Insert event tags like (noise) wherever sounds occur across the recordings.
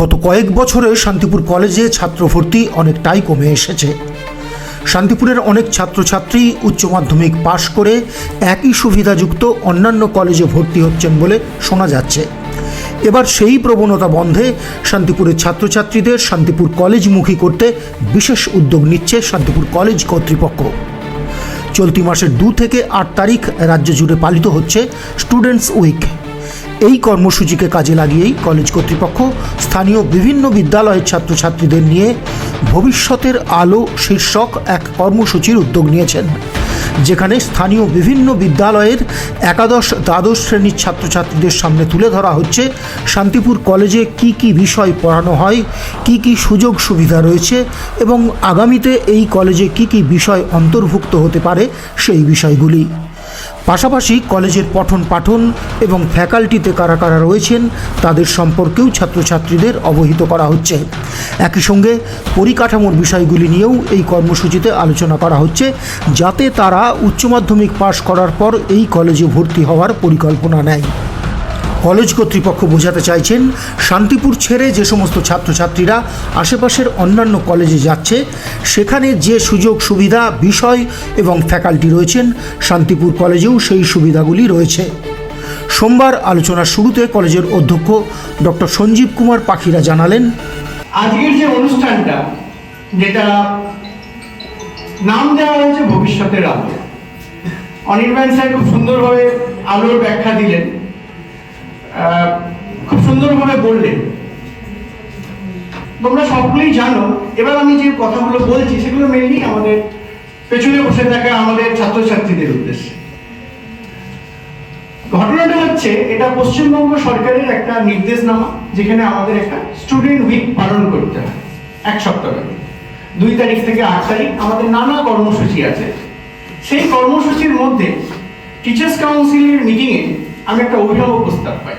গত কয়েক বছরে শান্তিপুর কলেজে ছাত্র ভর্তি অনেকটাই কমে এসেছে। শান্তিপুরের অনেক ছাত্রছাত্রী উচ্চ মাধ্যমিক পাশ করে একই সুবিধাযুক্ত অন্যান্য কলেজে ভর্তি হচ্ছেন বলে শোনা যাচ্ছে। এবার সেই প্রবণতা বন্ধে শান্তিপুরের ছাত্রছাত্রীদের শান্তিপুর কলেজমুখী করতে বিশেষ উদ্যোগ নিচ্ছে শান্তিপুর কলেজ কর্তৃপক্ষ। চলতি মাসের দু থেকে আট তারিখ রাজ্য জুড়ে পালিত হচ্ছে স্টুডেন্টস উইক। এই কর্মসূচিকে কাজে লাগিয়েই কলেজ কর্তৃপক্ষ স্থানীয় বিভিন্ন বিদ্যালয়ের ছাত্রছাত্রীদের নিয়ে ভবিষ্যতের আলো শীর্ষক এক কর্মসূচির উদ্যোগ নিয়েছেন, যেখানে স্থানীয় বিভিন্ন বিদ্যালয়ের একাদশ, দ্বাদশ শ্রেণির ছাত্রছাত্রীদের সামনে তুলে ধরা হচ্ছে শান্তিপুর কলেজে কি কি বিষয় পড়ানো হয়, কি কি সুযোগ সুবিধা রয়েছে এবং আগামীতে এই কলেজে কি কি বিষয় অন্তর্ভুক্ত হতে পারে সেই বিষয়গুলি। পাশাপাশি কলেজের পঠন পাঠন এবং ফ্যাকাল্টিতে কারা কারা রয়েছেন, তাদের সম্পর্কেও ছাত্রছাত্রীদের অবহিত করা হচ্ছে। একই সঙ্গে পরিকাঠামোর বিষয়গুলি নিয়েও এই কর্মসূচিতে আলোচনা করা হচ্ছে, যাতে তারা উচ্চ মাধ্যমিক পাশ করার পর এই কলেজে ভর্তি হওয়ার পরিকল্পনা নেয়। কলেজ কর্তৃপক্ষ বোঝাতে চাইছেন, শান্তিপুর ছেড়ে যে সমস্ত ছাত্রছাত্রীরা আশেপাশের অন্যান্য কলেজে যাচ্ছে, সেখানে যে সুযোগ সুবিধা, বিষয় এবং ফ্যাকাল্টি রয়েছেন, শান্তিপুর কলেজেও সেই সুবিধাগুলি রয়েছে। সোমবার আলোচনার শুরুতে কলেজের অধ্যক্ষ ডক্টর সঞ্জীব কুমার পাখিরা জানালেন, আজকের যে অনুষ্ঠানটা, যেটা নাম দেওয়া হয়েছে ভবিষ্যতের আলো। অনির্বাণ স্যার খুব সুন্দরভাবে আলোর ব্যাখ্যা দিলেন। খুব সুন্দরভাবে বললেন তোমরা সকলেই জানো, এবার আমি যে কথাগুলো বলছি, সেগুলো মেনলি আমাদের পেছনে বসে থাকা আমাদের ছাত্রছাত্রীদের উদ্দেশ্যে। ঘটনাটা হচ্ছে, এটা পশ্চিমবঙ্গ সরকারের একটা নির্দেশনামা, যেখানে আমাদের একটা স্টুডেন্ট উইক পালন করতে হয়, এক সপ্তাহ। দুই তারিখ থেকে আট তারিখ আমাদের নানা কর্মসূচি আছে। সেই কর্মসূচির মধ্যে টিচার্স কাউন্সিলের মিটিংয়ে আমি একটা অভিনব প্রস্তাব পাই।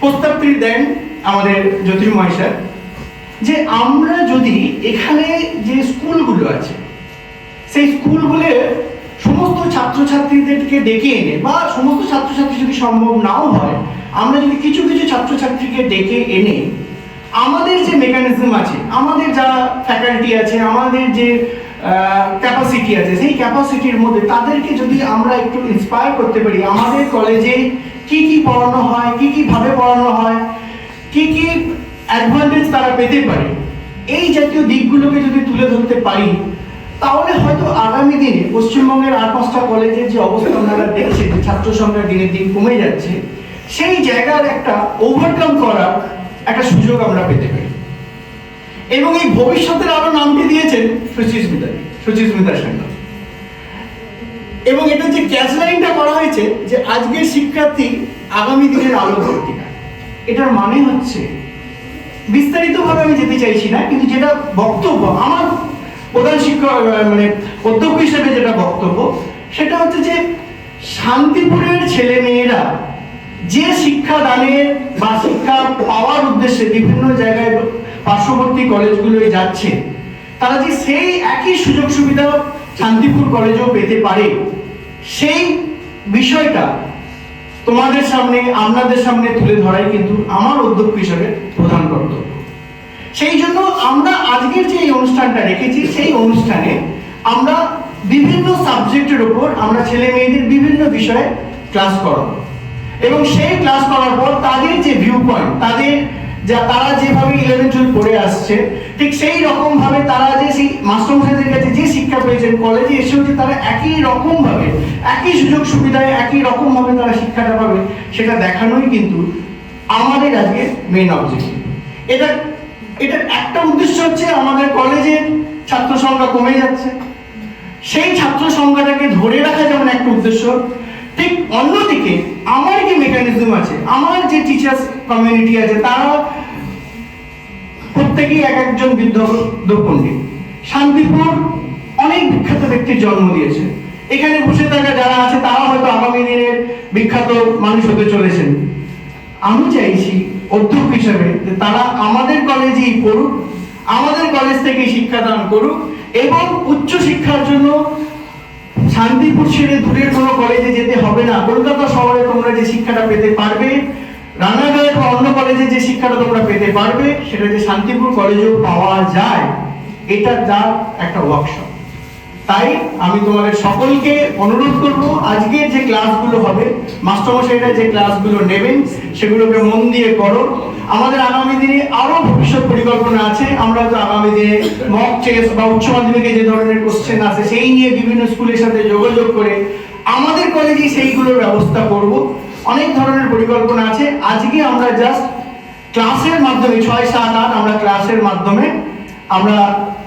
প্রস্তাবটি দেন আমাদের জ্যোতির্ময় স্যার, যে আমরা যদি এখানে যে স্কুলগুলো আছে, সেই স্কুলগুলো সমস্ত ছাত্রছাত্রীদেরকে ডেকে এনে, বা সমস্ত ছাত্রছাত্রী যদি সম্ভব নাও হয়, আমরা যদি কিছু কিছু ছাত্রছাত্রীকে ডেকে এনে, আমাদের যে মেকানিজম আছে, আমাদের যা ফ্যাকাল্টি আছে, আমাদের যে ক্যাপাসিটি আছে, সেই ক্যাপাসিটির মধ্যে তাদেরকে যদি আমরা একটু ইন্সপায়ার করতে পারি, আমাদের কলেজে কি কি পড়ানো হয়, কি কি ভাবে পড়ানো হয়, কি কি অ্যাডভান্টেজ তারা পেতে পারে, এই জাতীয় দিকগুলোকে যদি তুলে ধরতে পারি, তাহলে হয়তো আগামী দিনে পশ্চিমবঙ্গের আট পাঁচটা কলেজের যে অবস্থা আপনারা দেখছেন ছাত্র সংখ্যা দিনের দিন কমে যাচ্ছে, সেই জায়গার একটা ওভারকাম করার একটা সুযোগ আমরা পেতে পারি। এবং এই ভবিষ্যতের আরও নামটি দিয়েছেন সুচিস্মিতা সুচিস্মিতা সেন এবং এটা যে ক্যাচলাইনটা করা হয়েছে যে আজকের শিক্ষার্থী আগামী দিনের আলো পত্রিকা এটার মানে হচ্ছে বিস্তারিতভাবে আমি যেতে চাইছি না, কিন্তু যেটা বক্তব্য, আমার প্রধান শিক্ষক মানে অধ্যক্ষ হিসেবে যেটা বক্তব্য, সেটা হচ্ছে যে শান্তিপুরের ছেলে মেয়েরা যে শিক্ষা দানের বা শিক্ষা পাওয়ার উদ্দেশ্যে বিভিন্ন জায়গায় পার্শ্ববর্তী কলেজগুলোয় যাচ্ছে, তারা যে সেই একই সুযোগ সুবিধা শান্তিপুর কলেজেও পেতে পারে। সেই বিষয়টা তোমাদের সামনে, আপনাদের সামনে তুলে ধরাই কিন্তু আমার উদ্যোগ হিসাবে প্রধান কর্তব্য। সেই জন্য আমরা আজকের যে এই অনুষ্ঠানটা রেখেছি, সেই অনুষ্ঠানে আমরা বিভিন্ন সাবজেক্টের উপর আমরা ছেলে মেয়েদের বিভিন্ন বিষয়ে ক্লাস করাবো। এবং সেই ক্লাস করার পর তাদের যে ভিউ পয়েন্ট তাদের যা তারা যেভাবে ইলেভেন, টুয়েলভ পড়ে আসছে, ঠিক সেই রকম ভাবে তারা যে সেই মাস্টারমশাইদের কাছে যে শিক্ষা পেয়েছেন কলেজে এসেও যে তারা একই রকম ভাবে একই সুযোগ সুবিধায়, একই রকম ভাবে তারা শিক্ষাটা পাবে, সেটা দেখানোই কিন্তু আমাদের আজকে মেন অবজেক্টিভ এটা এটার একটা উদ্দেশ্য হচ্ছে আমাদের কলেজের ছাত্র সংখ্যা কমে যাচ্ছে। সেই ছাত্র সংখ্যাটাকে ধরে রাখা যেমন একটা উদ্দেশ্য, ঠিক অন্যদিকে আমার যে মেকানিজম আছে, আমার যে টিচার্স কমিউনিটি আছে, তারা প্রত্যেকেই এক একজন বিদ্ধ পণ্ডিত। শান্তিপুর অনেক বিখ্যাত ব্যক্তির জন্ম দিয়েছে। এখানে বসে থাকা যারা আছে, তারা হয়তো আগামী দিনের বিখ্যাত মানুষ হতে চলেছেন। আমি চাইছি অধ্যক্ষ হিসেবে যে তারা আমাদের কলেজেই পড়ুক, আমাদের কলেজ থেকে শিক্ষাদান করুক এবং উচ্চ শিক্ষার জন্য শান্তিপুর ছেড়ে দূরের কোনো কলেজে যেতে হবে না। কলকাতা শহরে তোমরা যে শিক্ষাটা পেতে পারবে, রানাঘাট বা অন্য কলেজে যে শিক্ষাটা তোমরা পেতে পারবে, সেটা যে শান্তিপুর কলেজেও পাওয়া যায়, এটা যার একটা ওয়ার্কশপ তাই আমি তোমাদের সকলকে অনুরোধ করব, আজকে যে ক্লাসগুলো হবে, মাস্টারমশাইরা যে ক্লাসগুলো নেবেন, সেগুলোকে মন দিয়ে করো। আমাদের আগামী দিনে আরও ভবিষ্যৎ পরিকল্পনা আছে। আমরা তো আগামী দিনে মক টেস্ট বা উচ্চ মাধ্যমিকে যে ধরনের কোশ্চেন আছে, সেই নিয়ে বিভিন্ন স্কুলের সাথে যোগাযোগ করে আমাদের কলেজে সেইগুলোর ব্যবস্থা করব। অনেক ধরনের পরিকল্পনা আছে। আজকে আমরা জাস্ট ক্লাসের মাধ্যমে, ছয়, সাত, আট আমরা ক্লাসের মাধ্যমে আমরা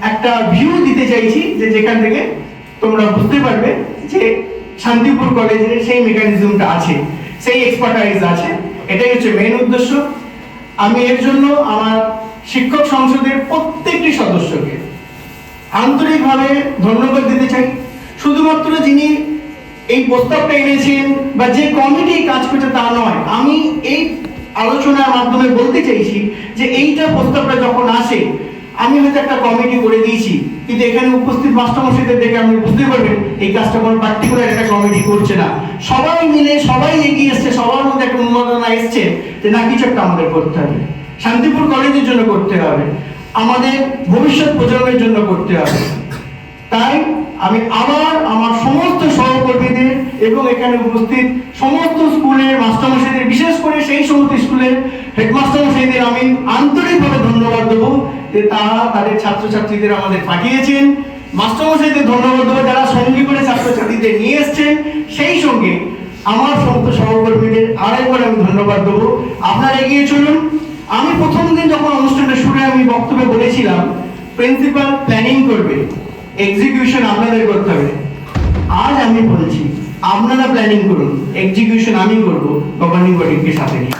একটা ভিউ দিতে চাইছি যে যেখান থেকে তোমরা বুঝতে পারবে যে শান্তিপুর কলেজের সেই মেকানিজমটা আছে, সেই এক্সপার্টাইজ আছে। এটাই হচ্ছে মেন উদ্দেশ্য। আমি এর জন্য আমার শিক্ষক সংসদের প্রত্যেকটি সদস্যকে আন্তরিকভাবে ধন্যবাদ দিতে চাই। শুধুমাত্র যিনি এই প্রস্তাবটা এনেছেন বা যে কমিটি কাজ করছে তা নয়, আমি এই আলোচনার মাধ্যমে বলতে চাইছি যে এইটা প্রস্তাবটা যখন আসে আমি হয়তো একটা কমিটি করে দিয়েছি, কিন্তু এখানে উপস্থিত মাস্টারমশাইদের দেখে আপনি বুঝতে পারবেন এই কাজটা কোনো পার্টিকুলার একটা কমিটি করছে না। সবাই মিলে সবাই এগিয়ে এসছে, সবার মধ্যে একটা উন্মাদনা এসছে যে না, কিছু একটা আমাদের করতে হবে। শান্তিপুর কলেজের জন্য করতে হবে। আমাদের ভবিষ্যৎ প্রজন্মের জন্য করতে হবে। তাই আমি আবার আমার সমস্ত সহকর্মীদের এবং এখানে উপস্থিত সমস্ত স্কুলের মাস্টারমশাইদের, বিশেষ করে সেই সমস্ত স্কুলের হেডমাস্টারমশাইদের আমি আন্তরিকভাবে ধন্যবাদ দেবো। যে তারা তাদের ছাত্রছাত্রীদের আমাদের পাঠিয়েছেন। মাস্টারমশাইদের ধন্যবাদ দেবো যারা সঙ্গী করে ছাত্রছাত্রীদের নিয়ে এসছেন, সেই সঙ্গে আমার সমস্ত সহকর্মীদের আরেকবার আমি ধন্যবাদ দেবো। আপনারা এগিয়ে চলুন। আমি প্রথম দিন যখন অনুষ্ঠানটা শুরু আমি বক্তব্যে বলেছিলাম, প্রিন্সিপাল প্ল্যানিং করবে এক্সিকিউশন আপনাদের করতে হবে। আজ আমি বলছি, আপনারা প্ল্যানিং করুন এক্সিকিউশন আমি করব গভর্নিং বডিকে সাথে নিয়ে।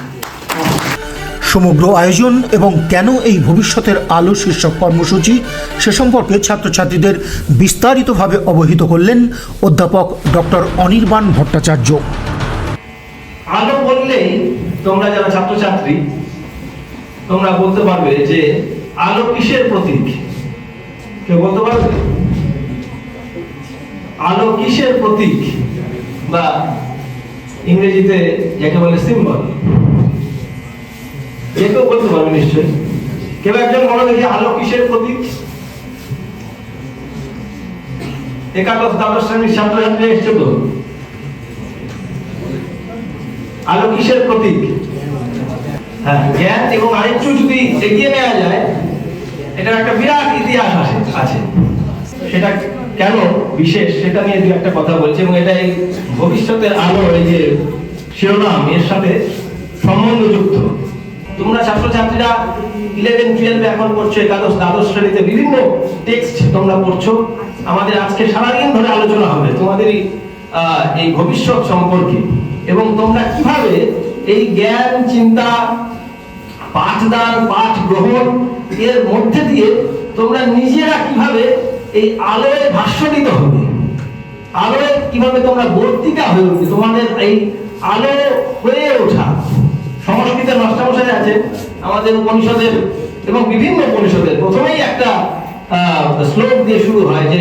সমগ্র আয়োজন এবং কেন এই ভবিষ্যতের আলো শীর্ষক কর্মসূচি সে সম্পর্কে ছাত্রছাত্রীদের বিস্তারিতভাবে অবহিত করলেন অধ্যাপক ডক্টর অনির্বাণ ভট্টাচার্য। আলো বললেই তোমরা যারা ছাত্রছাত্রী, তোমরা বলতে পারবে যে আলো কিসের প্রতীক? কেউ বলতে পারবে? আলো কিসের প্রতীক? বা ইংরেজিতে যাকে বলে সিম্বল যে কেউ বলতে পারবে নিশ্চয়ই। কেউ একজন বলো দেখি, আলো কিসের প্রতীক? একাদশ দ্বাদশ শ্রেণির ছাত্রছাত্রী এসছে তো? আলো কিসের প্রতীক? হ্যাঁ জ্ঞান এবং আরেকটু যদি এগিয়ে নেওয়া যায়, এটার একটা বিরাট ইতিহাস আছে আছে। সেটা কেন বিশেষ, সেটা নিয়ে দু একটা কথা বলছি এবং এটা এই ভবিষ্যতের আলো, এই যে শিরোনাম, এর সাথে সম্বন্ধযুক্ত। তোমরা ছাত্রছাত্রীরা ইলেভেন টুয়েলভে এখন পড়ছো একাদশ দ্বাদশ শ্রেণীতে বিভিন্ন টেক্সট তোমরা পড়ছো। আমাদের আজকে সারাদিন ধরে আলোচনা হবে তোমাদেরই আহ, এই ভবিষ্যৎ সম্পর্কে। এবং তোমরা কীভাবে এই জ্ঞান চিন্তা পাঠদান পাঠ গ্রহণ এর মধ্যে দিয়ে তোমরা নিজেরা কীভাবে এই আলোয় ভাষ্যনিত হবে? আলোয় কীভাবে তোমরা বর্তিকা হয়ে উঠবে? তোমাদের এই আলো হয়ে ওঠা। সংস্কৃতের মাস্টারমশাই আছে, আমাদের উপনিষদের এবং বিভিন্ন উপনিষদের। প্রথমেই একটা শ্লোক দিয়ে শুরু হয় যে,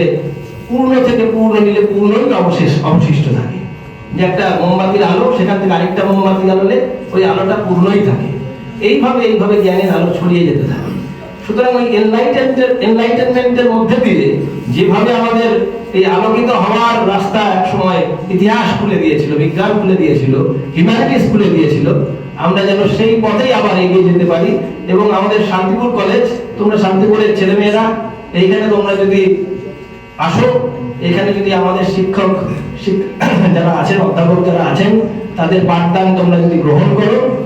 পূর্ণ থেকে পূর্ণ নিলে পূর্ণই অবশেষ, অবশিষ্ট থাকে। যে একটা মোমবাতির আলো, সেখান থেকে আরেকটা মোমবাতির আলোলে ওই আলোটা পূর্ণই থাকে। এইভাবে এইভাবে জ্ঞানের আলো ছড়িয়ে যেতে থাকে। সুতরাং ওই এনলাইটেনমেন্টের এনলাইটেনমেন্টের মধ্যে দিয়ে যেভাবে আমাদের এই আলোকিত হওয়ার রাস্তা এক সময় ইতিহাস খুলে দিয়েছিল, বিজ্ঞান খুলে দিয়েছিল হিউম্যানিটিস খুলে দিয়েছিল আমরা যেন সেই পথেই আবার এগিয়ে যেতে পারি এবং আমাদের শান্তিপুর কলেজ, তোমরা শান্তিপুরের ছেলেমেয়েরা, এইখানে তোমরা যদি আসো, এখানে যদি আমাদের শিক্ষক, শিক- (coughs) যারা আছেন, অধ্যাপক যারা আছেন, তাদের পাঠদান তোমরা যদি গ্রহণ করো,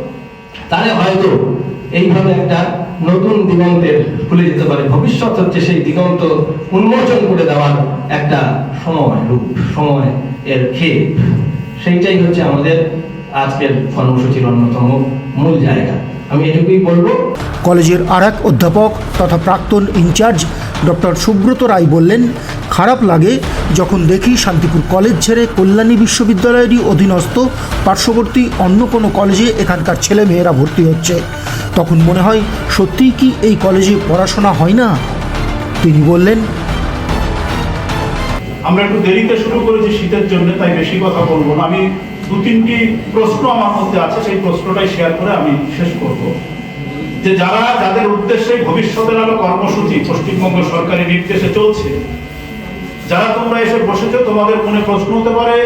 তাহলে হয়তো এইভাবে একটা নতুন দিগন্তের খুলে যেতে পারে। ভবিষ্যৎ হচ্ছে সেই দিগন্ত উন্মোচন করে দেওয়ার একটা সময় রূপ, সময় এর ক্ষেপ। সেইটাই হচ্ছে আমাদের আজকের কর্মসূচির অন্যতম মূল জায়গা। আমি এটুকুই বলব। কলেজের আর এক অধ্যাপক তথা প্রাক্তন ইনচার্জ ডক্টর সুব্রত রায় বললেন খারাপ লাগে যখন দেখি শান্তিপুর কলেজ ছেড়ে কল্যাণী বিশ্ববিদ্যালয়েরই অধীনস্থ পার্শ্ববর্তী অন্য কোনো কলেজে এখানকার ছেলে মেয়েরা ভর্তি হচ্ছে। তখন মনে হয় সত্যিই কি এই কলেজে পড়াশোনা হয় না? তিনি বললেন আমরা একটু দেরিতে শুরু করেছি শীতের জন্য তাই বেশি কথা বলব না। আমি দু তিনটি প্রশ্ন আমার মধ্যে আছে, সেই প্রশ্নটাই শেয়ার করে আমি শেষ করব। যে যারা, যাদের উদ্দেশ্যে ভবিষ্যতের আলো কর্মসূচি, পশ্চিমবঙ্গ সরকারি নির্দেশে চলছে, যারা তোমরা এসে বসেছো, তোমাদের মনে প্রশ্ন হতে পারে,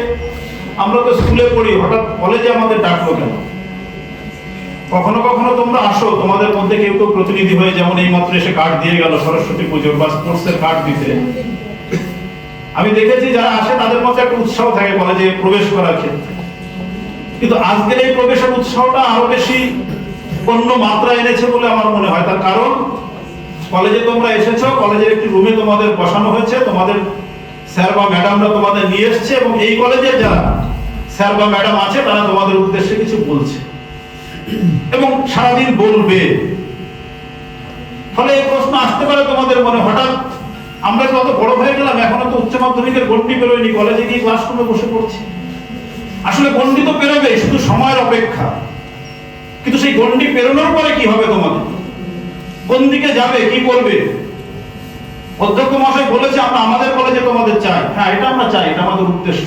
আমরা তো স্কুলে পড়ি, হঠাৎ কলেজে আমাদের ডাকলো কেন? কখনো কখনো তোমরা আসো, তোমাদের মধ্যে কেউ কেউ প্রতিনিধি হয়ে যেমন এই মাত্র এসে কার্ড দিয়ে গেল, সরস্বতী পুজোর বা স্পোর্টসের কার্ড দিতে। আমি দেখেছি যারা আসে, তাদের মধ্যে একটা উৎসাহ থাকে কলেজে প্রবেশ করার ক্ষেত্রে। কিন্তু আজকের এই প্রবেশের উৎসাহটা আরও বেশি অন্য মাত্রা এনেছে বলে আমার মনে হয়। তার কারণ, কলেজে তোমরা এসেছ, কলেজের একটি রুমে তোমাদের বসানো হয়েছে, তোমাদের স্যার বা ম্যাডামরা তোমাদের নিয়ে এসছে এবং এই কলেজের যারা স্যার বা ম্যাডাম আছে, তারা তোমাদের উদ্দেশ্যে কিছু বলছে। এবং সারাদিন বলবে। ফলে এই প্রশ্ন আসতে পারে তোমাদের মনে। হঠাৎ আমরা তো অত বড় হয়ে গেলাম, এখনও তো উচ্চ মাধ্যমিকের গন্ডি বেরোয়নি। কলেজে গিয়ে ক্লাসরুমে বসে পড়ছি। আসলে গন্ডি তো পেরোবে শুধু সময়ের অপেক্ষা। কিন্তু সেই গন্ডি পেরোনোর পরে কি হবে তোমাদের? কোন দিকে যাবে, কি করবে? অধ্যক্ষ মহাশয় বলেছে, আমরা আমাদের কলেজে তোমাদের চাই। হ্যাঁ এটা আমরা চাই, এটা আমাদের উদ্দেশ্য।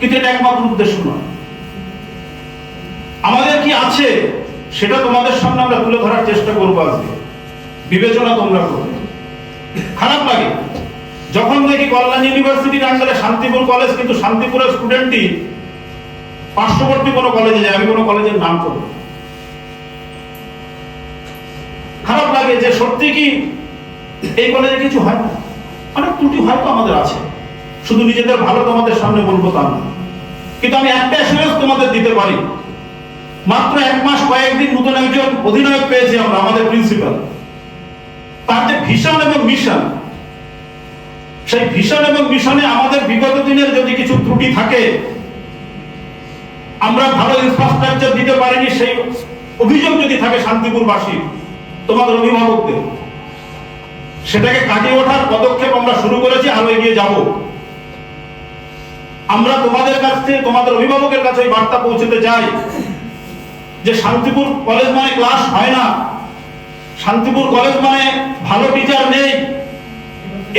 কিন্তু এটা একমাত্র উদ্দেশ্য নয়। আমাদের কি আছে, সেটা তোমাদের সামনে আমরা তুলে ধরার চেষ্টা করব আজকে। বিবেচনা তোমরা করবে খারাপ লাগে। যখন দেখি কল্যাণ ইউনিভার্সিটির আন্ডারে শান্তিপুর কলেজ, কিন্তু শান্তিপুরের স্টুডেন্টই পার্শ্ববর্তী কোনো কলেজে যায়, আমি কোনো কলেজের নাম করব খারাপ লাগে যে সত্যি কি এই কলেজে কিছু হয় না? অনেক ত্রুটি হয়তো আমাদের আছে। শুধু নিজেদের ভালো তোমাদের সামনে বলব তা না কিন্তু আমি একটা অ্যাসুরেন্স তোমাদের দিতে পারি। মাত্র এক মাস কয়েকদিন নতুন একজন অধিনায়ক পেয়েছি আমরা, আমাদের প্রিন্সিপাল তার যে ভিশন এবং মিশন সেই ভিশন এবং মিশনে আমাদের বিগত দিনের যদি কিছু ত্রুটি থাকে আমরা ভালো ইনফ্রাস্ট্রাকচার দিতে পারিনি, সেই অভিযোগ যদি থাকে শান্তিপুরবাসী, তোমাদের অভিভাবকদের, সেটাকে কাটিয়ে ওঠার পদক্ষেপ আমরা শুরু করেছি, আরও এগিয়ে যাব। আমরা তোমাদের কাছ থেকে, তোমাদের অভিভাবকের কাছে এই বার্তা পৌঁছতে চাই যে শান্তিপুর কলেজ মানে ক্লাস হয় না। শান্তিপুর কলেজ মানে ভালো টিচার নেই।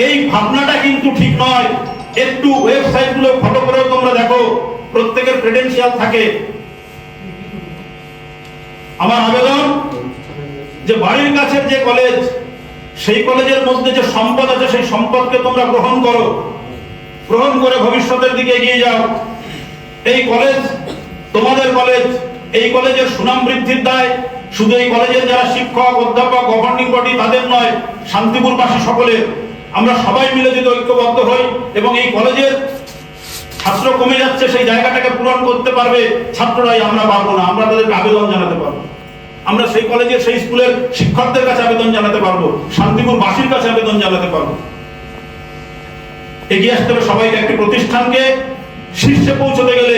এই ভাবনাটা কিন্তু ঠিক নয়। একটু ওয়েবসাইটগুলো ফলো করেও তোমরা দেখো। প্রত্যেকের ক্রেডেন্সিয়াল থাকে। আমার আবেদন যে বাড়ির কাছের যে কলেজ সেই কলেজের মধ্যে যে সম্পদ আছে, সেই সম্পদকে তোমরা গ্রহণ করো। গ্রহণ করে ভবিষ্যতের দিকে এগিয়ে যাও। এই কলেজ তোমাদের কলেজ এই কলেজের সুনাম বৃদ্ধির দায়। শুধু এই কলেজের যারা শিক্ষক, অধ্যাপক গভর্নিং বডি তাদের নয়, শান্তিপুরবাসী সকলের। আমরা সবাই মিলে যদি ঐক্যবদ্ধ হই এবং এই কলেজের ছাত্র কমে যাচ্ছে, সেই জায়গাটাকে পূরণ করতে পারবে ছাত্ররাই। আমরা পারব না, আমরা তাদেরকে আবেদন জানাতে পারব। আমরা সেই কলেজের, সেই স্কুলের শিক্ষকদের কাছে আবেদন জানাতে পারব শান্তিপুর বাসীর কাছে আবেদন জানাতে পারব। এগিয়ে আসতে হবে সবাইকে, একটি প্রতিষ্ঠানকে শীর্ষে পৌঁছতে গেলে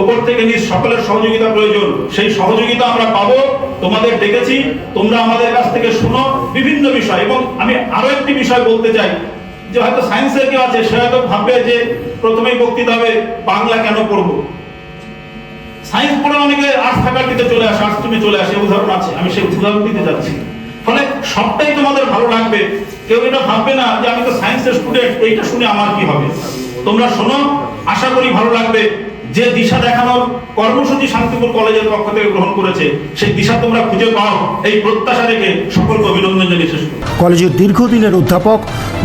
ওপর থেকে নিজ সকলের সহযোগিতা প্রয়োজন। সেই সহযোগিতা আমরা পাবো, তোমাদের ডেকেছি, তোমরা আমাদের কাছ থেকে শুনো, বিভিন্ন বিষয়। এবং আমি আরও একটি বিষয় বলতে চাই যে হয়তো সায়েন্সের কেউ আছে, সে হয়তো ভাববে যে প্রথমেই বক্তৃতা হবে, বাংলা কেন পড়ব? সায়েন্স পড়ে অনেকে আর্টস ফ্যাকাল্টিতে চলে আসে আর্টস স্ট্রিমে চলে আসে উদাহরণ আছে, আমি সেই উদাহরণ দিতে যাচ্ছি। ফলে সবটাই তোমাদের ভালো লাগবে। কেউ এটা ভাববে না যে আমি তো সায়েন্সের স্টুডেন্ট এইটা শুনে আমার কি হবে? তোমরা শোনো, আশা করি ভালো লাগবে। যে দিশা দেখানোর কর্মসূচি শান্তিপুর কলেজের পক্ষ থেকে গ্রহণ করেছে, সেই দিশা তোমরা খুঁজে পাও। এই প্রত্যাশা রেখে সকলকে অভিনন্দন জানিয়ে শেষ কলেজের দীর্ঘদিনের অধ্যাপক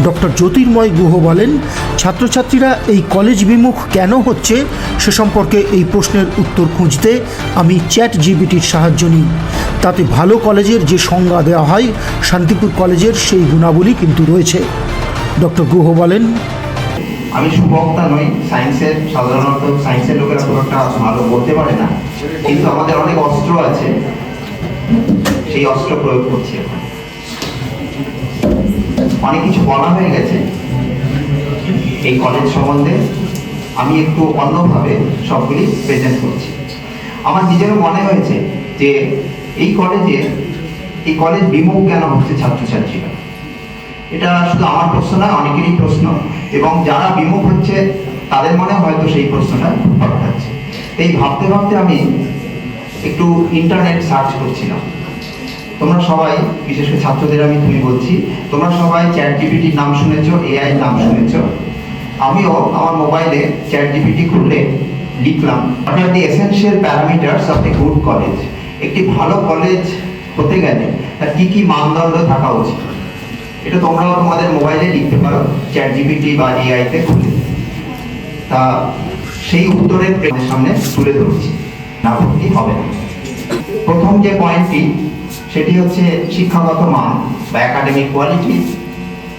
ডক্টর জ্যোতির্ময় গুহ বলেন, ছাত্রছাত্রীরা এই কলেজ বিমুখ কেন হচ্ছে সে সম্পর্কে এই প্রশ্নের উত্তর খুঁজতে আমি চ্যাট জিবিটির সাহায্য নিই। তাতে ভালো কলেজের যে সংজ্ঞা দেওয়া হয়, শান্তিপুর কলেজের সেই গুণাবলী কিন্তু রয়েছে। ডক্টর গুহ বলেন আমি সুবক্তা নই সায়েন্সের সাধারণত সায়েন্সের লোকেরা খুব একটা ভালো বলতে পারে না। কিন্তু আমাদের অনেক অস্ত্র আছে। সেই অস্ত্র প্রয়োগ করছি এখন অনেক কিছু বলা হয়ে গেছে। এই কলেজ সম্বন্ধে আমি একটু অন্যভাবে সবগুলি প্রেজেন্ট করছি। আমার নিজেরও মনে হয়েছে যে এই কলেজে এই কলেজ বিমুখ কেন হচ্ছে ছাত্রছাত্রীরা। এটা শুধু আমার প্রশ্ন নয় অনেকেরই প্রশ্ন। এবং যারা বিমুখ হচ্ছে, তাদের মনে হয়তো সেই প্রশ্নটা পাঠাচ্ছে এই ভাবতে ভাবতে আমি একটু ইন্টারনেট সার্চ করছিলাম। তোমরা সবাই, বিশেষ করে ছাত্রদের আমি তুমি বলছি, তোমরা সবাই চ্যাট জিপিটির নাম শুনেছ এআই নাম শুনেছ। আমিও আমার মোবাইলে চ্যাট জিপিটি খুললে লিখলাম what are the parameters parameters of good college একটি ভালো কলেজ হতে গেলে তার কী কী মানদণ্ড থাকা উচিত? এটা তোমরাও তোমাদের মোবাইলে লিখতে পারো চ্যাট জিপিটি বা এআই তে খুলে। তা সেই উত্তরের সামনে তুলে ধরছি। না ভর্তি হবে না। প্রথম যে পয়েন্টটি সেটি হচ্ছে শিক্ষাগত মান বা একাডেমিক কোয়ালিটি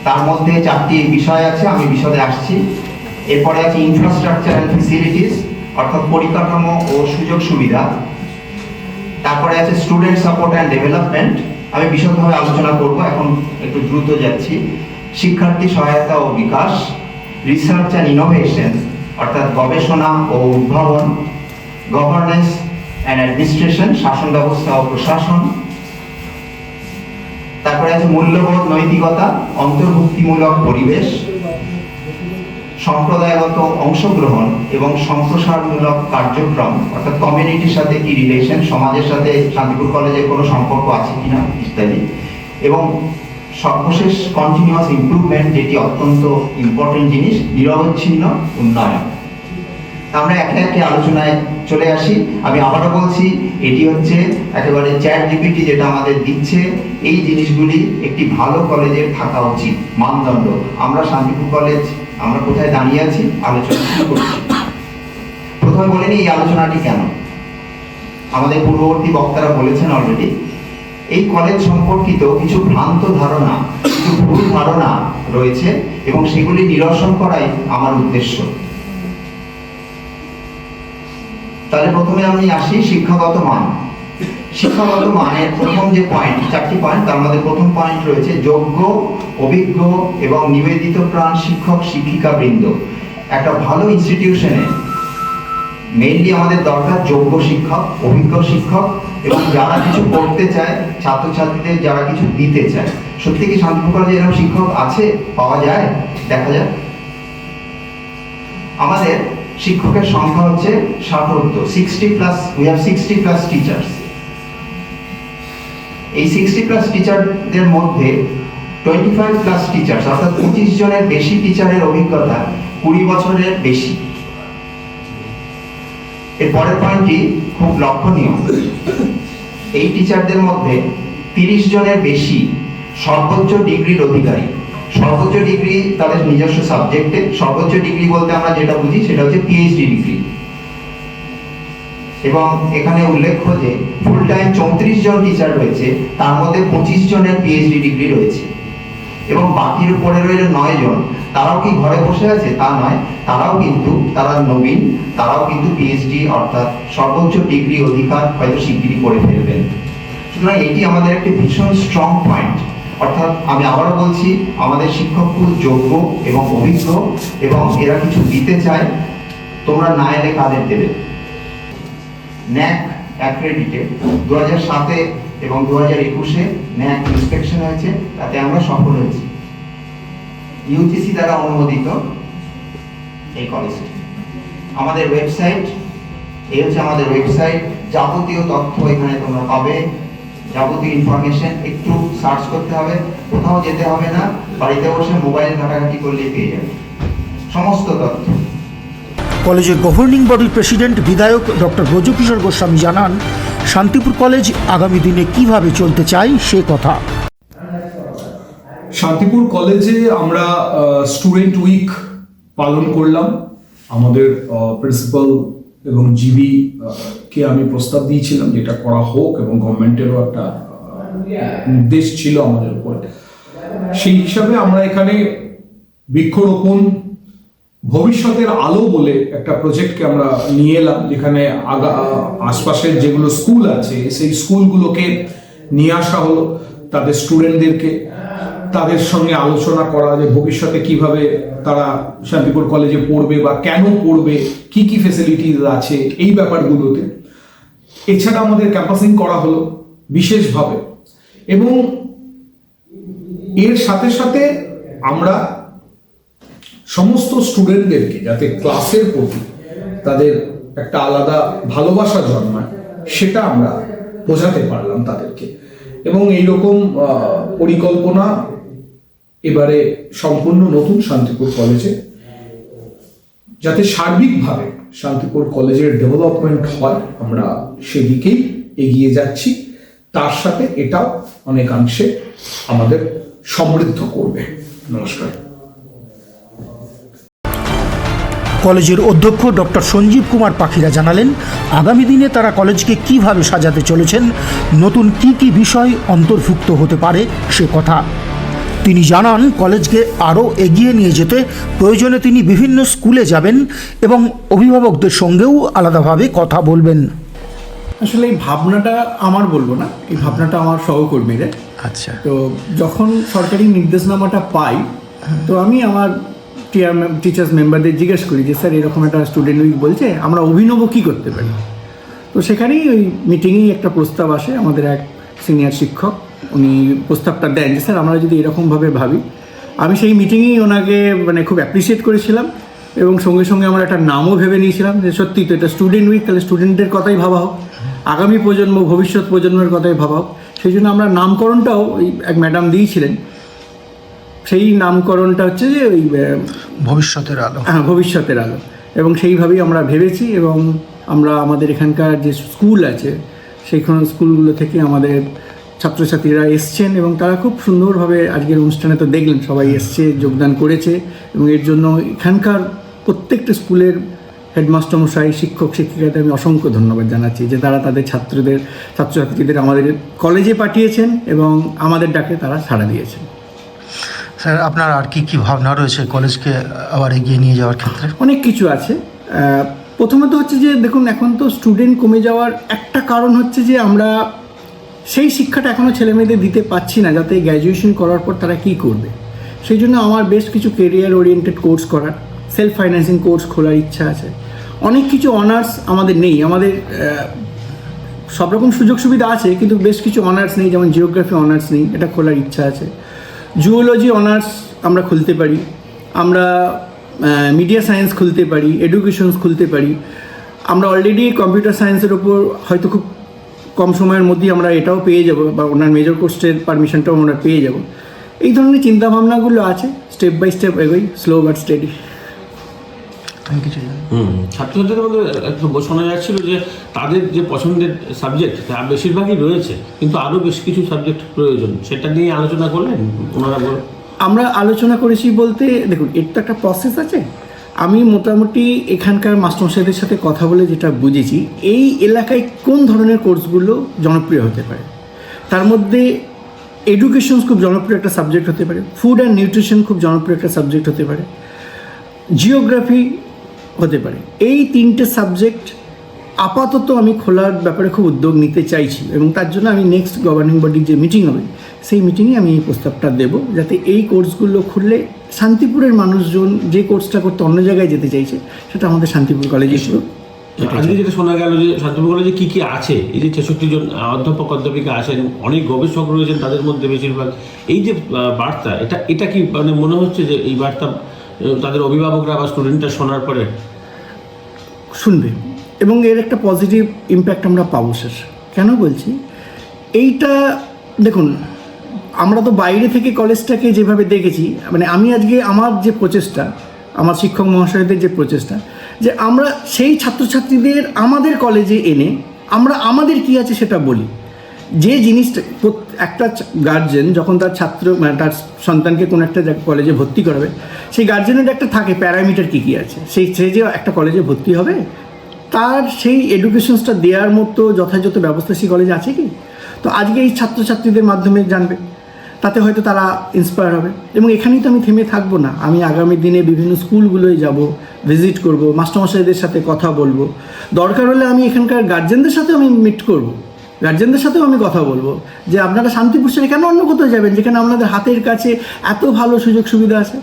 তার মধ্যে চারটি বিষয় আছে, আমি বিশদে আসছি। এরপরে আছে ইনফ্রাস্ট্রাকচার অ্যান্ড ফেসিলিটিস অর্থাৎ পরিকাঠামো ও সুযোগ সুবিধা। তারপরে আছে স্টুডেন্ট সাপোর্ট অ্যান্ড ডেভেলপমেন্ট আমি বিশদভাবে আলোচনা করব, এখন একটু দ্রুত যাচ্ছি। শিক্ষার্থী সহায়তা ও বিকাশ রিসার্চ অ্যান্ড ইনোভেশন অর্থাৎ গবেষণা ও উদ্ভাবন গভর্নেন্স অ্যান্ড অ্যাডমিনিস্ট্রেশন শাসন ব্যবস্থা ও প্রশাসন, তারপরে আছে মূল্যবোধ, নৈতিকতা, অন্তর্ভুক্তিমূলক পরিবেশ সম্প্রদায়গত অংশগ্রহণ এবং সম্প্রসারমূলক কার্যক্রম, অর্থাৎ কমিউনিটির সাথে কি রিলেশন সমাজের সাথে শান্তিপুর কলেজের কোনো সম্পর্ক আছে কিনা ইত্যাদি। এবং সর্বশেষ কন্টিনিউয়াস ইম্প্রুভমেন্ট যেটি অত্যন্ত ইম্পর্টেন্ট জিনিস, নিরবচ্ছিন্ন উন্নয়ন। আমরা একে একে আলোচনায় চলে আসি। আমি আবারও বলছি, এটি হচ্ছে একেবারে চ্যাট জিপিটি যেটা আমাদের দিচ্ছে। এই জিনিসগুলি একটি ভালো কলেজের থাকা উচিত, মানদণ্ড। আমরা শান্তিপুর কলেজ আমরা কোথায় দাঁড়িয়ে আছি? আলোচনা করছি? প্রথমে বলে এই আলোচনাটি কেন? আমাদের পূর্ববর্তী বক্তারা বলেছেন অলরেডি এই কলেজ সম্পর্কিত কিছু ভ্রান্ত ধারণা, কিছু ভুল ধারণা রয়েছে এবং সেগুলি নিরসন করাই আমার উদ্দেশ্য। তাহলে প্রথমে আমি আসি শিক্ষাগত মান। শিক্ষাগত মানের প্রথম যে পয়েন্ট চারটি পয়েন্ট তার মধ্যে প্রথম পয়েন্ট রয়েছে যোগ্য, অভিজ্ঞ এবং নিবেদিত প্রাণ শিক্ষক শিক্ষিকা বৃন্দ। একটা ভালো ইনস্টিটিউশনে মেইনলি আমাদের দরকার যোগ্য শিক্ষক, অভিজ্ঞ শিক্ষক এবং যারা কিছু করতে চায়, ছাত্রছাত্রীদের যারা কিছু দিতে চায়। সত্যি কি শান্তিপুর কলেজে এরকম শিক্ষক আছে? পাওয়া যায়? দেখা যায় আমাদের শিক্ষকের সংখ্যা হচ্ছে ষাটোর্ধ sixty plus we have sixty plus teachers এই সিক্সটি প্লাস টিচারদের মধ্যে টোয়েন্টি ফাইভ প্লাস টিচার্স অর্থাৎ পঁচিশ জনের বেশি টিচারের অভিজ্ঞতা কুড়ি বছরের বেশি। এর পরের পয়েন্টটি খুব লক্ষণীয়। এই টিচারদের মধ্যে তিরিশ জনের বেশি সর্বোচ্চ ডিগ্রির অধিকারী। সর্বোচ্চ ডিগ্রি তাদের নিজস্ব সাবজেক্টে সর্বোচ্চ ডিগ্রি বলতে আমরা যেটা বুঝি সেটা হচ্ছে পিএইচডি ডিগ্রি এবং এখানে উল্লেখ্য যে ফুল টাইম চৌত্রিশ জন টিচার রয়েছে, তার মধ্যে পঁচিশ জনের পিএইচডি ডিগ্রি রয়েছে। এবং বাকির উপরে রইল নয় জন। তারাও কি ঘরে বসে আছে? তা নয়। তারাও কিন্তু, তারা নবীন, তারাও কিন্তু পিএইচডি অর্থাৎ সর্বোচ্চ ডিগ্রি অধিকার হয়তো স্বীকৃতি করে ফেলবেন। সুতরাং এটি আমাদের একটি ভীষণ স্ট্রং পয়েন্ট অর্থাৎ আমি আবারও বলছি, আমাদের শিক্ষক খুব যোগ্য এবং অভিজ্ঞ এবং এরা কিছু দিতে চায়। তোমরা না এলে কাদের দেবে? ন্যাক অ্যাক্রেডিটেড দু হাজার সাতে এবং দু হাজার একুশে ন্যাক ইন্সপেকশন হয়েছে, তাতে আমরা সফল হয়েছি। ইউজিসি দ্বারা অনুমোদিত এই আমাদের ওয়েবসাইট এই হচ্ছে আমাদের ওয়েবসাইট যাবতীয় তথ্য এখানে তোমরা পাবে। যাবতীয় ইনফরমেশন একটু সার্চ করতে হবে। কোথাও যেতে হবে না, বাড়িতে বসে মোবাইল ঘাটাঘাটি করলেই পেয়ে যাবে। সমস্ত তথ্য। কলেজের গভর্নিং বডির প্রেসিডেন্ট বিধায়ক ডক্টর ব্রজকিশোর গোস্বামী জানান, শান্তিপুর কলেজ আগামী দিনে কীভাবে চলতে চাই সে কথা। শান্তিপুর কলেজে আমরা স্টুডেন্ট উইক পালন করলাম। আমাদের প্রিন্সিপাল এবং জিবি কে আমি প্রস্তাব দিয়েছিলাম যেটা করা হোক এবং গভর্নমেন্টেরও একটা নির্দেশ ছিল আমাদের উপর। সেই হিসাবে আমরা এখানে বৃক্ষরোপণ ভবিষ্যতের আলো বলে একটা প্রজেক্টকে আমরা নিয়ে এলাম, যেখানে আশপাশের যেগুলো স্কুল আছে, সেই স্কুলগুলোকে নিয়ে আসা হলো, তাদের স্টুডেন্টদেরকে তাদের সঙ্গে আলোচনা করা যে ভবিষ্যতে কীভাবে তারা শান্তিপুর কলেজে পড়বে বা কেন পড়বে, কি কি ফেসিলিটিস আছে, এই ব্যাপারগুলোতে। এছাড়া আমাদের ক্যাম্পাসিং করা হলো বিশেষভাবে। এবং এর সাথে সাথে আমরা সমস্ত স্টুডেন্টদেরকে যাতে ক্লাসের প্রতি তাদের একটা আলাদা ভালোবাসা জন্মায়, সেটা আমরা বোঝাতে পারলাম তাদেরকে। এবং এইরকম পরিকল্পনা এবারে সম্পূর্ণ নতুন শান্তিপুর কলেজে যাতে সার্বিকভাবে শান্তিপুর কলেজের ডেভেলপমেন্ট হয়, আমরা সেদিকেই এগিয়ে যাচ্ছি। তার সাথে এটাও অনেকাংশে আমাদের সমৃদ্ধ করবে। নমস্কার। কলেজের অধ্যক্ষ ডক্টর সঞ্জীব কুমার পাখিরা জানালেন আগামী দিনে তারা কলেজকে কীভাবে সাজাতে চলেছেন নতুন কি কি বিষয় অন্তর্ভুক্ত হতে পারে সে কথা। তিনি জানান কলেজকে আরও এগিয়ে নিয়ে যেতে প্রয়োজনে তিনি বিভিন্ন স্কুলে যাবেন এবং অভিভাবকদের সঙ্গেও আলাদাভাবে কথা বলবেন। আসলে এই ভাবনাটা আমার বলব না এই ভাবনাটা আমার সহকর্মীদের। আচ্ছা। তো যখন সরকারি নির্দেশনামাটা পাই তো আমি আমার টিয়ার টিচার্স মেম্বারদের জিজ্ঞেস করি যে, স্যার, এরকম একটা স্টুডেন্ট উইক বলছে, আমরা অভিনব কী করতে পারি? তো সেখানেই ওই মিটিংয়েই একটা প্রস্তাব আসে আমাদের এক সিনিয়র শিক্ষক। উনি প্রস্তাবটা দেন যে, স্যার, আমরা যদি এরকমভাবে ভাবি। আমি সেই মিটিংয়েই ওনাকে মানে খুব অ্যাপ্রিসিয়েট করেছিলাম এবং সঙ্গে সঙ্গে আমরা একটা নামও ভেবে নিয়েছিলাম যে, সত্যি তো এটা স্টুডেন্ট উইক তাহলে স্টুডেন্টদের কথাই ভাবা হোক। আগামী প্রজন্ম, ভবিষ্যৎ প্রজন্মের কথাই ভাবা হোক। সেই জন্য আমরা নামকরণটাও এক ম্যাডাম দিয়েছিলেন। সেই নামকরণটা হচ্ছে যে ওই ভবিষ্যতের আলো। হ্যাঁ ভবিষ্যতের আলো। এবং সেইভাবেই আমরা ভেবেছি এবং আমরা আমাদের এখানকার যে স্কুল আছে সেইখানে স্কুলগুলো থেকে আমাদের ছাত্রছাত্রীরা এসছেন এবং তারা খুব সুন্দরভাবে আজকের অনুষ্ঠানে তো দেখলেন সবাই এসছে যোগদান করেছে এবং এর জন্য এখানকার প্রত্যেকটা স্কুলের হেডমাস্টার মশাই শিক্ষক শিক্ষিকাদের আমি অসংখ্য ধন্যবাদ জানাচ্ছি যে তারা তাদের ছাত্রদের ছাত্রছাত্রীদের আমাদের কলেজে পাঠিয়েছেন এবং আমাদের ডাকে তারা সাড়া দিয়েছেন। স্যার, আপনার আর কি কি ভাবনা রয়েছে কলেজকে আবার এগিয়ে নিয়ে যাওয়ার ক্ষেত্রে? অনেক কিছু আছে। প্রথমত হচ্ছে যে, দেখুন, এখন তো স্টুডেন্ট কমে যাওয়ার একটা কারণ হচ্ছে যে, আমরা সেই শিক্ষাটা এখনও ছেলেমেয়েদের দিতে পাচ্ছি না, যাতে গ্র্যাজুয়েশন করার পর তারা কী করবে। সেই জন্য আমার বেশ কিছু কেরিয়ার ওরিয়েন্টেড কোর্স করার সেলফ ফাইন্যান্সিং কোর্স খোলার ইচ্ছা আছে। অনেক কিছু অনার্স আমাদের নেই, আমাদের সব রকম সুযোগ সুবিধা আছে, কিন্তু বেশ কিছু অনার্স নেই, যেমন জিওগ্রাফি অনার্স নেই, এটা খোলার ইচ্ছা আছে। জুওলজি অনার্স আমরা খুলতে পারি। আমরা মিডিয়া সায়েন্স খুলতে পারি এডুকেশনস খুলতে পারি। আমরা অলরেডি কম্পিউটার সায়েন্সের ওপর হয়তো খুব কম সময়ের মধ্যেই আমরা এটাও পেয়ে যাব, বা ওনার মেজর কোর্সের পারমিশনটাও আমরা পেয়ে যাব। এই ধরনের চিন্তাভাবনাগুলো আছে স্টেপ বাই স্টেপ এগোই স্লো বাট স্টেডি তুমি কিছু জানো? হুম। ছাত্রছাত্রীদের মধ্যে একটু শোনা যাচ্ছিল যে তাদের যে পছন্দের সাবজেক্ট তা বেশিরভাগই রয়েছে কিন্তু আরও বেশ কিছু সাবজেক্ট প্রয়োজন। সেটা নিয়ে আলোচনা করলেন? ওনারা বল আমরা আলোচনা করেছি বলতে দেখুন এর তো একটা প্রসেস আছে। আমি মোটামুটি এখানকার মাস্টারমশাইদের সাথে কথা বলে যেটা বুঝেছি এই এলাকায় কোন ধরনের কোর্সগুলো জনপ্রিয় হতে পারে? তার মধ্যে এডুকেশন খুব জনপ্রিয় একটা সাবজেক্ট হতে পারে ফুড অ্যান্ড নিউট্রিশন খুব জনপ্রিয় একটা সাবজেক্ট হতে পারে জিওগ্রাফি হতে পারে। এই তিনটে সাবজেক্ট আপাতত আমি খোলার ব্যাপারে খুব উদ্যোগ নিতে চাইছি এবং তার জন্য আমি নেক্সট গভর্নিং বডির যে মিটিং হবে সেই মিটিংয়ে আমি এই প্রস্তাবটা দেব যাতে এই কোর্সগুলো খুললে শান্তিপুরের মানুষজন যে কোর্সটা করতে অন্য জায়গায় যেতে চাইছে সেটা আমাদের শান্তিপুর কলেজে শুরু। আজকে যেটা শোনা গেল যে শান্তিপুর কলেজে কী কী আছে? এই যে ছেষট্টি জন অধ্যাপক অধ্যাপিকা আছেন অনেক গবেষক রয়েছেন তাদের মধ্যে বেশিরভাগ। এই যে বার্তা এটা এটা কি মানে মনে হচ্ছে যে এই বার্তা তাদের অভিভাবকরা বা স্টুডেন্টরা শোনার পরে শুনবে। এবং এর একটা পজিটিভ ইম্প্যাক্ট আমরা পাবো স্যার কেন বলছি? এইটা, দেখুন, আমরা তো বাইরে থেকে কলেজটাকে যেভাবে দেখেছি মানে আমি আজকে আমার যে প্রচেষ্টা, আমার শিক্ষক মহাশয়দের যে প্রচেষ্টা, যে আমরা সেই ছাত্রছাত্রীদের আমাদের কলেজে এনে আমরা আমাদের কি আছে সেটা বলি। যে জিনিসটা একটা গার্জেন যখন তার ছাত্র মানে তার সন্তানকে কোনো একটা কলেজে ভর্তি করাবে, সেই গার্জেনের একটা থাকে প্যারামিটার কী কী আছে? সেই, সে যে একটা কলেজে ভর্তি হবে, তার সেই এডুকেশনসটা দেওয়ার মতো যথাযথ ব্যবস্থা সেই কলেজে আছে কি? তো আজকে এই ছাত্রছাত্রীদের মাধ্যমে জানবে, তাতে হয়তো তারা ইন্সপায়ার হবে। এবং এখানেই তো আমি থেমে থাকব না, আমি আগামী দিনে বিভিন্ন স্কুলগুলোয় যাব ভিজিট করব, মাস্টারমশাইদের সাথে কথা বলব। দরকার হলে আমি এখানকার গার্জেনদের সাথে আমি মিট করব। গার্জেনদের সাথেও আমি কথা বলব যে আপনারা শান্তিপুর ছেড়ে কেন অন্য কোথাও যাবেন যেখানে আপনাদের হাতের কাছে এত ভালো সুযোগ সুবিধা আছে?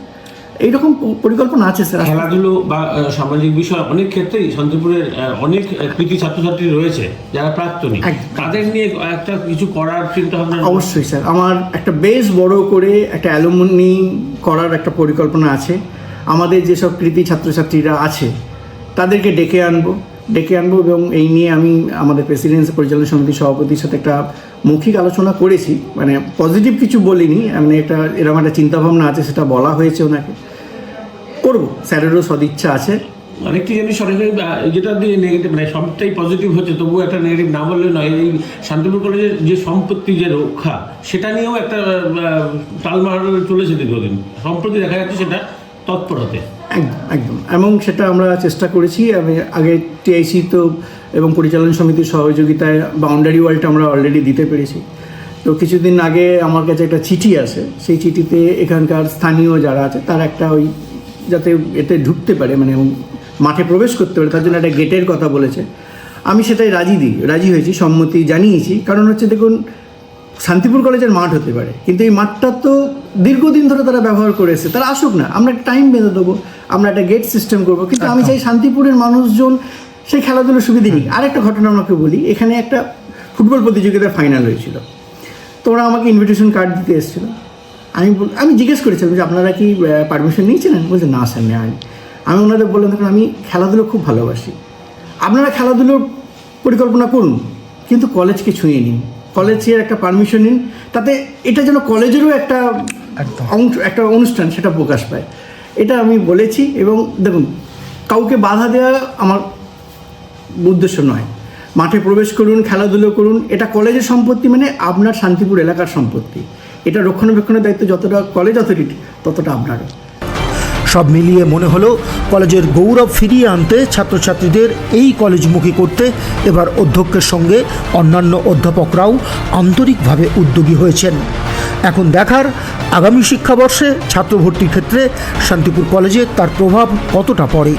এইরকম পরিকল্পনা আছে স্যার খেলাধুলো বা সামাজিক বিষয় অনেক ক্ষেত্রেই শান্তিপুরের অনেক কৃতি ছাত্রছাত্রী রয়েছে যারা প্রাক্তনী। তাদের নিয়ে একটা কিছু করার চিন্তা ভাবনা অবশ্যই স্যার। আমার একটা বেশ বড় করে একটা অ্যালুমিনি করার একটা পরিকল্পনা আছে। আমাদের যেসব কৃতি ছাত্রছাত্রীরা আছে তাদেরকে ডেকে আনব। ডেকে আনব এবং এই নিয়ে আমি আমাদের প্রেসিডেন্সি পরিচালনা সমিতির সভাপতির সাথে একটা মৌখিক আলোচনা করেছি। মানে পজিটিভ কিছু বলিনি মানে একটা এরকম একটা চিন্তাভাবনা আছে, সেটা বলা হয়েছে ওনাকে। করব, স্যারেরও সদিচ্ছা আছে। আরেকটি জিনিস সরকারি যেটা দিয়ে নেগেটিভ মানে সবটাই পজিটিভ হচ্ছে, তবুও একটা নেগেটিভ না বললে নয়। এই শান্তিপুর কলেজের যে সম্পত্তি, যে রক্ষা, সেটা নিয়েও একটা টালমার চলেছে দীর্ঘদিন। সম্প্রতি দেখা যাচ্ছে সেটা তৎপরতে একদম একদম। এবং সেটা আমরা চেষ্টা করেছি। আমি আগে টিআইসি তো এবং পরিচালন সমিতির সহযোগিতায় বাউন্ডারি ওয়ালটা আমরা অলরেডি দিতে পেরেছি। তো কিছুদিন আগে আমার কাছে একটা চিঠি আছে সেই চিঠিতে এখানকার স্থানীয় যারা আছে, তারা একটা ওই যাতে এতে ঢুকতে পারে মানে মাঠে প্রবেশ করতে পারে, তার জন্য একটা গেটের কথা বলেছে। আমি সেটাই রাজি দিই রাজি হয়েছি, সম্মতি জানিয়েছি। কারণ হচ্ছে দেখুন শান্তিপুর কলেজের মাঠ হতে পারে কিন্তু এই মাঠটা তো দীর্ঘদিন ধরে তারা ব্যবহার করে এসেছে। তারা আসুক না আমরা একটা টাইম বেঁধে দেবো আমরা একটা গেট সিস্টেম করব কিন্তু আমি চাই শান্তিপুরের মানুষজন সেই খেলাধুলোর সুবিধে নিক আরেকটা ঘটনা আমাকে বলি এখানে একটা ফুটবল প্রতিযোগিতার ফাইনাল হয়েছিল। তো ওরা আমাকে ইনভিটেশন কার্ড দিতে এসেছিল। আমি আমি জিজ্ঞেস করেছিলাম যে আপনারা কি পারমিশন নিয়েছিলেন? বলছে না স্যার নেয়নি আমি ওনাদের বললাম দেখুন আমি খেলাধুলো খুব ভালোবাসি। আপনারা খেলাধুলোর পরিকল্পনা করুন কিন্তু কলেজকে ছুঁয়ে নিন। কলেজের একটা পারমিশন নিন। তাতে এটা যেন কলেজেরও একটা অংশ একটা অনুষ্ঠান সেটা প্রকাশ পায়। এটা আমি বলেছি এবং দেখুন কাউকে বাধা দেওয়া আমার উদ্দেশ্য নয়। মাঠে প্রবেশ করুন খেলাধুলো করুন এটা কলেজের সম্পত্তি মানে আপনার শান্তিপুর এলাকার সম্পত্তি। এটা রক্ষণাবেক্ষণের দায়িত্ব যতটা কলেজ অথরিটি ততটা আপনারও। সব মিলিয়ে মনে হলো কলেজের গৌরব ফিরিয়ে আনতে ছাত্রছাত্রীদের এই কলেজমুখী করতে এবার অধ্যক্ষের সঙ্গে অন্যান্য অধ্যাপকরাও আন্তরিকভাবে উদ্যোগী হয়েছেন। এখন দেখার আগামী শিক্ষাবর্ষে ছাত্র ভর্তির ক্ষেত্রে শান্তিপুর কলেজে তার প্রভাব কতটা পড়ে?